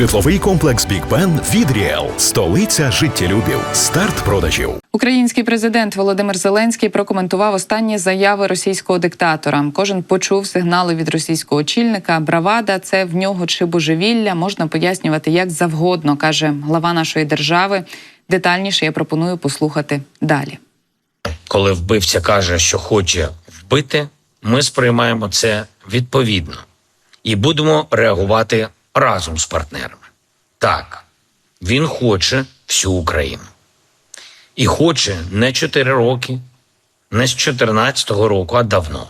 Житловий комплекс Бік Бен від Ріел. Столиця життєлюбів. Старт продажів. Український президент Володимир Зеленський прокоментував останні заяви російського диктатора. Кожен почув сигнали від російського очільника. Бравада це в нього чи божевілля. Можна пояснювати як завгодно, каже глава нашої держави. Детальніше я пропоную послухати далі. коли вбивця каже, що хоче вбити, ми сприймаємо це відповідно і будемо реагувати разом з партнерами. Так, він хоче всю Україну. І хоче не 4 роки, не з 14-го року, а давно.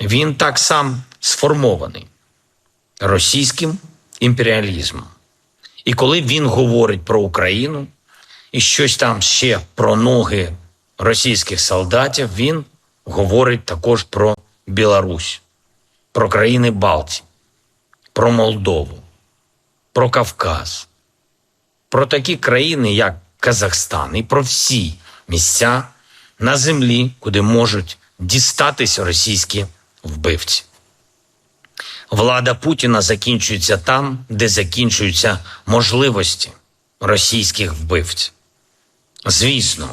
Він так сам сформований російським імперіалізмом. І коли він говорить про Україну і щось там ще про ноги російських солдатів, він говорить також про Білорусь, про країни Балтії, про Молдову, про Кавказ, про такі країни, як Казахстан, і про всі місця на землі, куди можуть дістатися російські вбивці. Влада Путіна закінчується там, де закінчуються можливості російських вбивців. Звісно,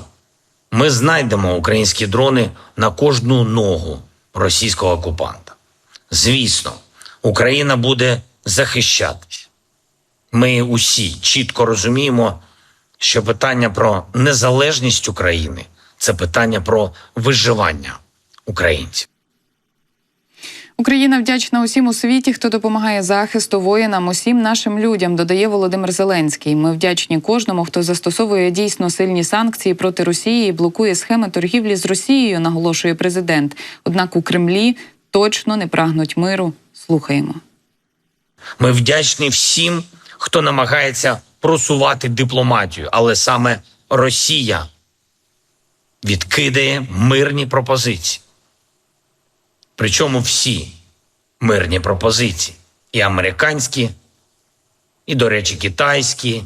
ми знайдемо українські дрони на кожну ногу російського окупанта. Звісно, Україна буде захищатись. Ми усі чітко розуміємо, що питання про незалежність України це питання про виживання українців. Україна вдячна усім у світі, хто допомагає захисту воїнам, усім нашим людям, додає Володимир Зеленський. Ми вдячні кожному, хто застосовує дійсно сильні санкції проти Росії і блокує схеми торгівлі з Росією, наголошує президент. Однак у Кремлі точно не прагнуть миру. Слухаємо. Ми вдячні всім, хто намагається просувати дипломатію, але саме Росія відкидає мирні пропозиції. Причому всі мирні пропозиції і американські, і, до речі, китайські,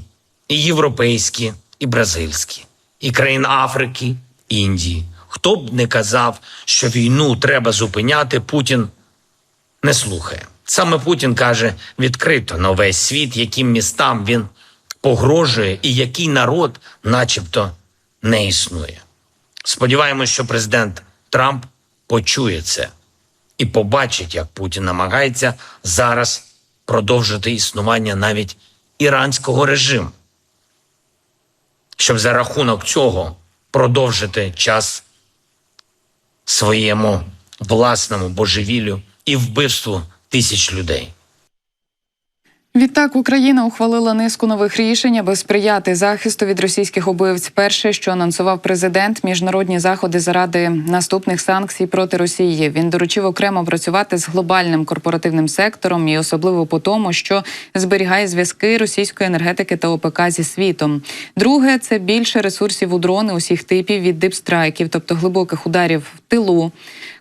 і європейські, і бразильські, і країн Африки, Індії. Хто б не казав, що війну треба зупиняти, Путін не слухає. Саме Путін каже відкрито на весь світ, яким містам він погрожує і який народ, начебто, не існує. Сподіваємось, що президент Трамп почує це і побачить, як Путін намагається зараз продовжити існування навіть іранського режиму, щоб за рахунок цього продовжити час своєму власному божевіллю і вбивству тисяч людей. Відтак Україна ухвалила низку нових рішень, аби сприяти захисту від російських убивць. Перше, що анонсував президент, міжнародні заходи заради наступних санкцій проти Росії. Він доручив окремо працювати з глобальним корпоративним сектором і особливо по тому, що зберігає зв'язки російської енергетики та ОПК зі світом. Друге це більше ресурсів у дрони усіх типів від дипстрайків, тобто глибоких ударів в тилу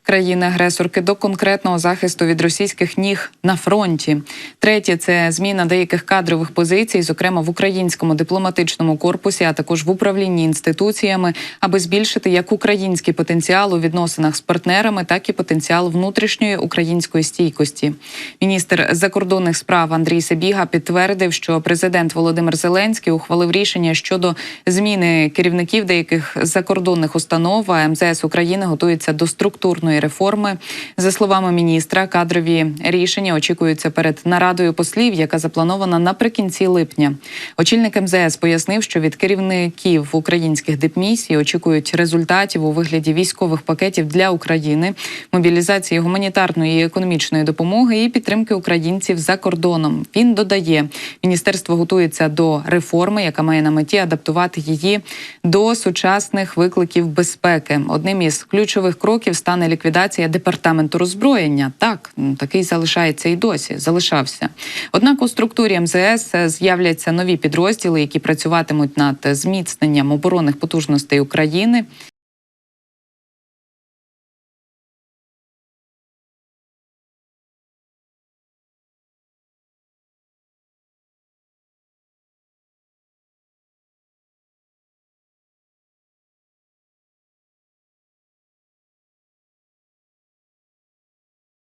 країни-агресорки до конкретного захисту від російських ніг на фронті. Третє це зміна деяких кадрових позицій, зокрема в українському дипломатичному корпусі, а також в управлінні інституціями, аби збільшити як український потенціал у відносинах з партнерами, так і потенціал внутрішньої української стійкості. Міністр закордонних справ Андрій Сабіга підтвердив, що президент Володимир Зеленський ухвалив рішення щодо зміни керівників деяких закордонних установ. А МЗС України готується до структурної реформи. За словами міністра, кадрові рішення очікуються перед нарадою послів, яка запланована наприкінці липня. Очільник МЗС пояснив, що від керівників українських дипмісій очікують результатів у вигляді військових пакетів для України, мобілізації гуманітарної і економічної допомоги і підтримки українців за кордоном. Він додає, міністерство готується до реформи, яка має на меті адаптувати її до сучасних викликів безпеки. Одним із ключових кроків стане ліквідація департаменту роззброєння. Так ну, такий залишається і досі. Залишався. Однак у структурі МЗС з'являться нові підрозділи, які працюватимуть над зміцненням оборонних потужностей України.